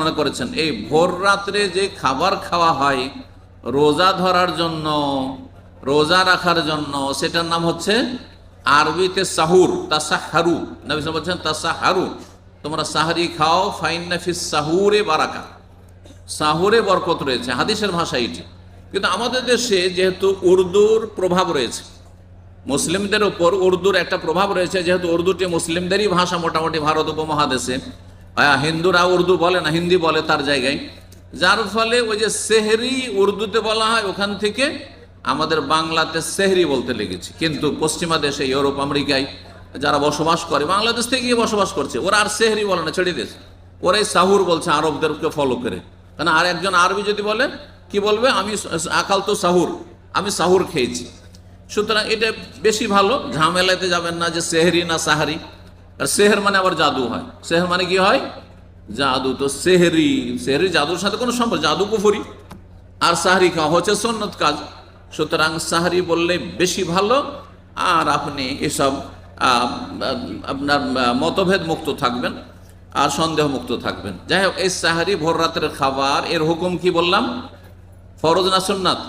বর্ণনা করেছেন, এই ভোর রাত্রে যে খাবার খাওয়া হয়, রোজা ধরার জন্য, রোজা রাখার জন্য, সেটার নাম হচ্ছে আরবিতে সাহুর, তাসাহারু। নবী বলছেন, তাসাহারু, তোমরা সাহারি খাও ফাইন নাফিস সাহুরে বারাকা। সাহুরে বরকত রয়েছে, হাদিসের ভাষা এটি। কিন্তু আমাদের দেশে যেহেতু উর্দুর প্রভাব রয়েছে, মুসলিমদের উপর উর্দুর একটা প্রভাব রয়েছে, যেহেতু উর্দুটি মুসলিমদেরই ভাষা মোটামুটি ভারত উপমহাদেশে হিন্দুরা উর্দু বলে না, হিন্দি বলে তার জায়গায়। যার ফলে ওই যে সেহরি উর্দুতে বলা হয়, ওখান থেকে আমাদের বাংলাতে সেহরি বলতে লেগেছে। কিন্তু পশ্চিমা দেশে, ইউরোপ, আমেরিকায় যারা বসবাস করে, বাংলাদেশ থেকে গিয়ে বসবাস করছে, ওরা আর সেহরি বলে না, ছেড়ে দিয়েছে। ওরাই সাহুর বলছে আরবদেরকে ফলো করে। কারণ আর একজন আরবি যদি বলে, কি বলবে? আমি আকাল তো সাহুর, আমি সাহুর খেয়েছি। সুতরাং এটা বেশি ভালো, ঝামেলাতে যাবেন না যে সেহরি না সাহারি। আর সেহের মানে আবার জাদু হয়। সেহের মানে কি হয়? জাদু। তো সেহরি সেহরি জাদুর সাথে কোনো সম্পর্ক জাদু কুফুরি। আর সাহারি খাওয়া হচ্ছে সন্ন্যত কাজ। সুতরাং সাহারি বললে বেশি ভালো, আর আপনি এসব আপনার মতভেদ মুক্ত থাকবেন, আর সন্দেহ মুক্ত থাকবেন। যাই হোক, এই সাহারি ভোর রাতের খাবার, এর হুকুম কি বললাম? ফরজ না সুন্নাত?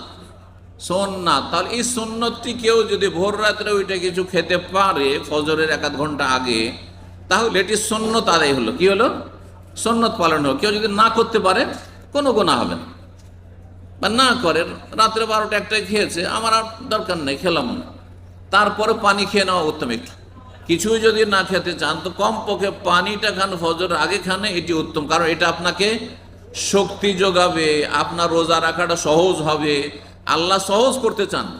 সোননাথ তাহলে এই সুন্নতটি কেউ যদি ভোর রাত্রে ওইটা কিছু খেতে পারে, ফজরের এক ঘণ্টা আগে তাহলে এটি সন্ন্যত আদায় হলো। কি হলো? সন্ন্যত পালন হলো। কেউ যদি না করতে পারে, কোনো গোনা হবে না। বা না করেন রাত্রে বারোটা একটাই খেয়েছে, আমার আর দরকার নেই, খেলাম না। তারপরে পানি খেয়ে নেওয়া উত্তম একটু। কিছুই যদি না খেতে চান, তো কমপক্ষে পানিটা খান, ফজর আগে খানে, এটি উত্তম। কারণ এটা আপনাকে শক্তি যোগাবে, আপনার রোজা রাখাটা সহজ হবে। আল্লাহ সহজ করতে চান।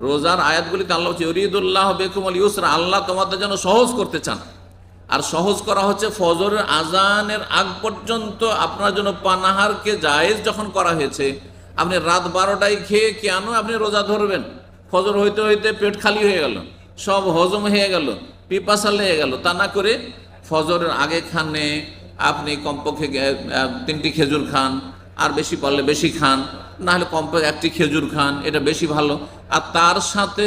রোজার আয়াতগুলিতে আল্লাহ হচ্ছে ইউরিদুল্লাহ ইউসরা। আল্লাহ তোমাদের যেন সহজ করতে চান। আর সহজ করা হচ্ছে ফজরের আজানের আগ পর্যন্ত আপনার জন্য পানাহারকে জায়েজ যখন করা হয়েছে, আপনি রাত বারোটায় খেয়ে কেন আপনি রোজা ধরবেন? ফজর হইতে হইতে পেট খালি হয়ে গেল, সব হজম হয়ে গেল পিপাসা লেগে গেল, তা না করে ফজরের আগে খানে আপনি কমপক্ষে তিনটি খেজুর খান, আর বেশি পারলে বেশি খান না হলে কমপক্ষে একটি খেজুর খান, এটা বেশি ভালো। আর তার সাথে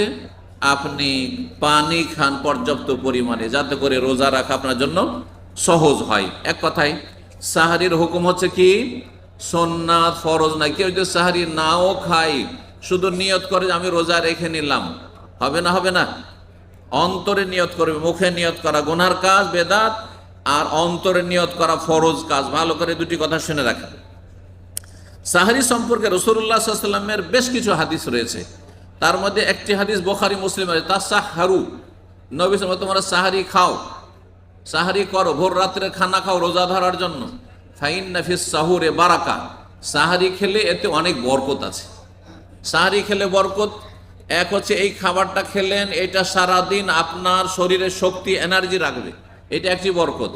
আপনি পানি খান পর্যাপ্ত পরিমাণে, যাতে করে রোজা রাখা আপনার জন্য সহজ হয়। এক কথায়, সাহারির হুকুম হচ্ছে কি? সন্ন্যাত ফরজ না কেউ যদি সাহারি নাও খাই শুধু নিয়ত করে যে আমি রোজা রেখে নিলাম, হবে না হবে না? অন্তরে নিয়ত করবে, মুখে নিয়ত করা গোনার কাজ, বেদাত, আর অন্তরে নিয়ত করা ফরজ কাজ। ভালো করে দুটি কথা শুনে রাখেন। সাহারি সম্পর্কে রসুল্লাহ সাল্লামের বেশ কিছু হাদিস রয়েছে। তার মধ্যে একটি হাদিস বোখারি মুসলিম আছে তা সাহারু নবী তোমরা সাহারি খাও, সাহারি করো, ভোর রাত্রে খানা খাও, রোজা ধরার জন্য। ফাইন নাফিস সাহুরে বারাকা। সাহারি খেলে এতে অনেক বরকত আছে। সাহারি খেলে বরকত, এক হচ্ছে এই খাবারটা খেলেন, এটা সারাদিন আপনার শরীরে শক্তি, এনার্জি রাখবে। এটা একটি বরকত।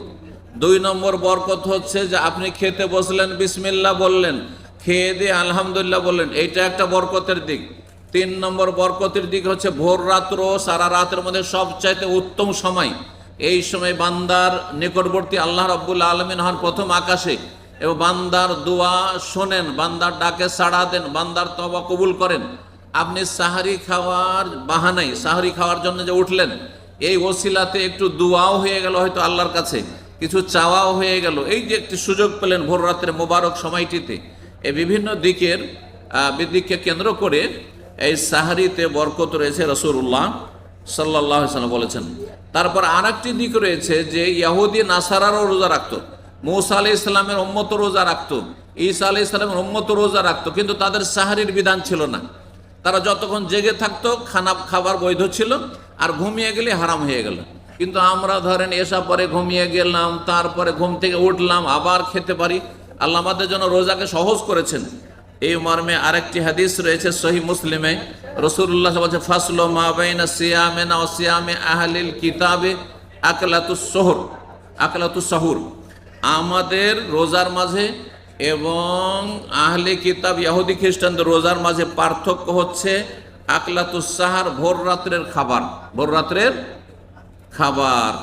দুই নম্বর বরকত হচ্ছে যে আপনি খেতে বসলেন বিসমিল্লা বললেন, খেয়ে দিয়ে আলহামদুলিল্লাহ বললেন, এইটা একটা বরকতের দিক। তিন নম্বর বরকতের দিক হচ্ছে ভোর রাত্র, সারা রাতের মধ্যে সবচাইতে উত্তম সময়। এই সময় বান্দার নিকটবর্তী আল্লাহ রব্বুল আলমিন হন প্রথম আকাশে। এবং বান্দার দোয়া শোনেন, বান্দার ডাকে সাড়া দেন, বান্দার তবা কবুল করেন। আপনি সাহারি খাওয়ার বাহানাই সাহারি খাওয়ার জন্য যে উঠলেন, এই ওসিলাতে একটু দোয়াও হয়ে গেল হয়তো আল্লাহর কাছে, কিছু চাওয়াও হয়ে গেল। এই যে একটি সুযোগ পেলেন ভোর রাত্রে মোবারক সময়টিতে। এই বিভিন্ন দিকের দিককে কেন্দ্র করে এই সাহারিতে বরকত রয়েছে রসুল্লাহ সাল্লাহ বলেছেন। তারপর আর দিক রয়েছে যে ইয়াহুদি নাসারারও রোজা রাখতো, মৌসা আলি ইসলামের উম্মত রোজা রাখতো, ঈসা আলি ইসলামের উম্মত রোজা রাখতো, কিন্তু তাদের সাহারির বিধান ছিল না। তারা যতক্ষণ জেগে থাকতো, খানা খাবার বৈধ ছিল আর ঘুমিয়ে গেলে হারাম হয়ে গেল। কিন্তু আমরা ধরেন এসা পরে ঘুমিয়ে গেলাম, তারপরে ঘুম থেকে উঠলাম, আবার খেতে পারি। আল্লাহ আমাদের জন্য রোজাকে সহজ করেছেন। এই মর্মে আরেকটি হাদিস রয়েছে সহি মুসলিমে। রসুল্লাহ বলছে, ফাসলো মা বাইনা সিয়ামে না সিয়ামে আহলিল কিতাবে আকলাতুস শহর আকলাতুস সাহুর। আমাদের রোজার মাঝে এবং আহলে কিতাব ইহুদি খ্রিস্টানদের রোজার মাঝে পার্থক্য হচ্ছে আকলাতুস সাহার ভোর রাত্রের খাবার। ভোর রাত্রের খাবার।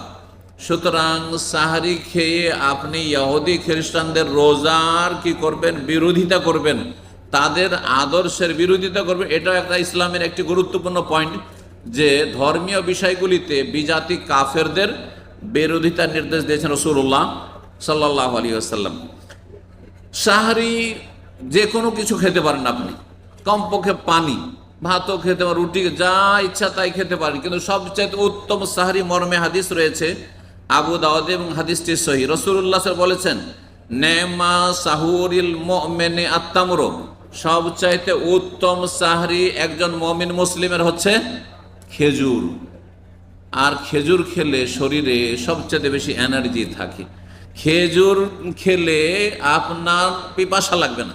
সুতরাং সাহারি খেয়ে আপনি ইহুদি খ্রিস্টানদের রোজার কি করবেন? বিরোধিতা করবেন? তাদের আদর্শের বিরোধিতা করবে। এটা একটা ইসলামের একটি গুরুত্বপূর্ণ পয়েন্ট যে ধর্মীয় বিষয়গুলিতে বিজাতি কাফেরদের বিরোধিতার নির্দেশ দিয়েছেন রসুল্লাহ সাল্লাহ আলী আসাল্লাম সাহারি যে কোনো কিছু খেতে পারেন আপনি। কমপক্ষে পানি, ভাতও খেতে পারেন, রুটি, যা ইচ্ছা তাই খেতে পারেন। কিন্তু সবচেয়ে উত্তম সাহারি মর্মে হাদিস রয়েছে, আবু দাওয়াদ এবং হাদিসটি সহি। রসুল্লাহ বলেছেন, নেমা সাহুরিল মেনে আত্মামর সবচাইতে উত্তম সাহারি একজন মমিন মুসলিমের হচ্ছে খেজুর। আর খেজুর খেলে শরীরে সবচেয়ে বেশি এনার্জি থাকে। খেজুর খেলে আপনার পিপাসা লাগবে না।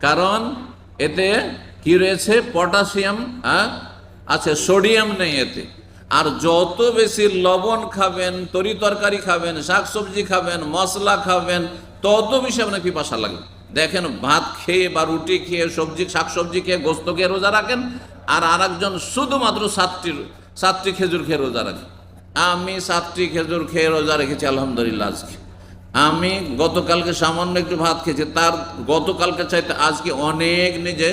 কারণ এতে কি রয়েছে? পটাশিয়াম হ্যাঁ? আছে, সোডিয়াম নেই এতে। আর যত বেশি লবণ খাবেন, তরি তরকারি খাবেন, শাকসবজি খাবেন, মশলা খাবেন, তত বেশি আপনার পিপাসা লাগবে। দেখেন ভাত খেয়ে বা রুটি খেয়ে, সবজি, শাকসবজি খেয়ে গোস্ত খেয়ে রোজা রাখেন, আর আরেকজন শুধুমাত্র সাতটি সাতটি খেজুর খেয়ে রোজা রাখেন আমি সাতটি খেজুর খেয়ে রোজা রেখেছি, আলহামদুলিল্লাহ আজকে। আমি গতকালকে সামান্য একটু ভাত খেয়েছি, তার গতকালকে চাইতে আজকে অনেক নিজে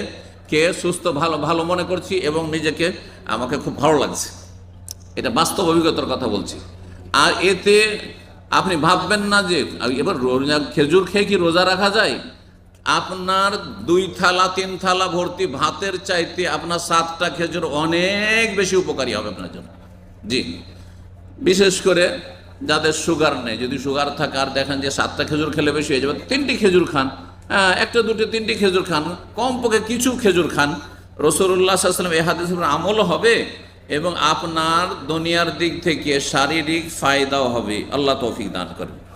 নিজেকে সুস্থ, ভালো ভালো মনে করছি এবং নিজেকে আমাকে খুব ভালো লাগছে। এটা বাস্তব অভিজ্ঞতার কথা বলছি। আর এতে আপনি ভাববেন না যে এবার রোজা খেজুর খেয়ে কি রোজা রাখা যায়? আপনার দুই থালা তিন থালা ভর্তি ভাতের চাইতে আপনার সাতটা খেজুর অনেক বেশি উপকারী হবে আপনার জন্য। জি। বিশেষ করে যাদের সুগার নেই যদি সুগার থাকে আর দেখেন যে সাতটা খেজুর খেলে বেশি হয়ে যাবে তিনটি খেজুর খান। হ্যাঁ, একটা দুটো তিনটি খেজুর খান। কমপক্ষে কিছু খেজুর খান। রসুল্লাহ হাদিস আমল হবে এবং আপনার দুনিয়ার দিক থেকে শারীরিক ফায়দাও হবে। আল্লাহ তৌফিক দান করেন।